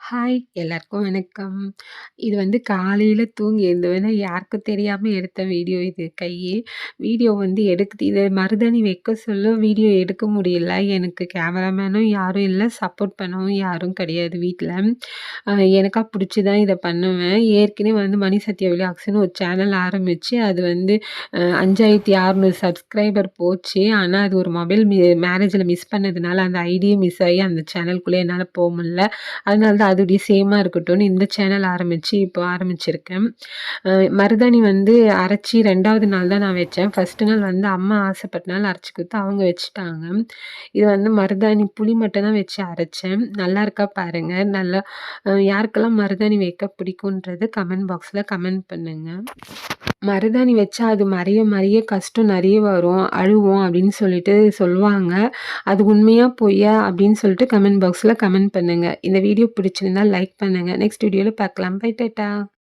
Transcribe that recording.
Hi! எல்லாருக்கும் வணக்கம். இது வந்து காலையில் தூங்கி எழுந்தவுடனே யாருக்கும் தெரியாமல் எடுத்த வீடியோ இது கையே வீடியோ வந்து எடுக்குது இதை மருதாணி வைக்க சொல்ல வீடியோ எடுக்க முடியல. எனக்கு கேமராமேனும் யாரும் இல்லை சப்போர்ட் பண்ணவும் யாரும் கிடையாது வீட்டில் எனக்காக பிடிச்சி தான் இதை பண்ணுவேன். ஏற்கனவே வந்து மணி சத்யா விலாக்ஸ்ன்னு ஒரு சேனல் ஆரம்பித்து அது வந்து அஞ்சாயிரத்தி அறநூறு சப்ஸ்கிரைபர் போச்சு. ஆனால் அது ஒரு மொபைல் மி மேரேஜில் மிஸ் பண்ணதுனால, அந்த ஐடியும் மிஸ் ஆகி அந்த சேனல்குள்ளே என்னால் போக முடில. அதனால தான் அதுடைய சேமாக இருக்கட்டும்னு இந்த சேனல் ஆரம்பித்து இப்போ ஆரம்பிச்சிருக்கேன். மருதாணி வந்து அரைச்சி ரெண்டாவது நாள் தான் நான் வச்சேன். ஃபர்ஸ்ட்டு நாள் வந்து அம்மா ஆசைப்பட்டனால அரைச்சி கொடுத்து அவங்க வச்சுட்டாங்க. இது வந்து மருதாணி புளி மட்டும் தான் வச்சு அரைச்சேன். நல்லா இருக்கா பாருங்கள் நல்லா யாருக்கெல்லாம் மருதாணி வைக்க பிடிக்குன்றது கமெண்ட் பாக்ஸில் கமெண்ட் பண்ணுங்கள் மருதாணி வச்சா அது மறைய மறைய கஷ்டம் நிறைய வரும், அழுவோம் அப்படின்னு சொல்லிட்டு சொல்லுவாங்க. அது உண்மையாக பொய்யா அப்படின்னு சொல்லிட்டு கமெண்ட் பாக்ஸில் கமெண்ட் பண்ணுங்கள் இந்த வீடியோ பிடிச்சிருந்தா லைக் பண்ணுங்க. நெக்ஸ்ட் வீடியோவில் பார்க்கலாம். By data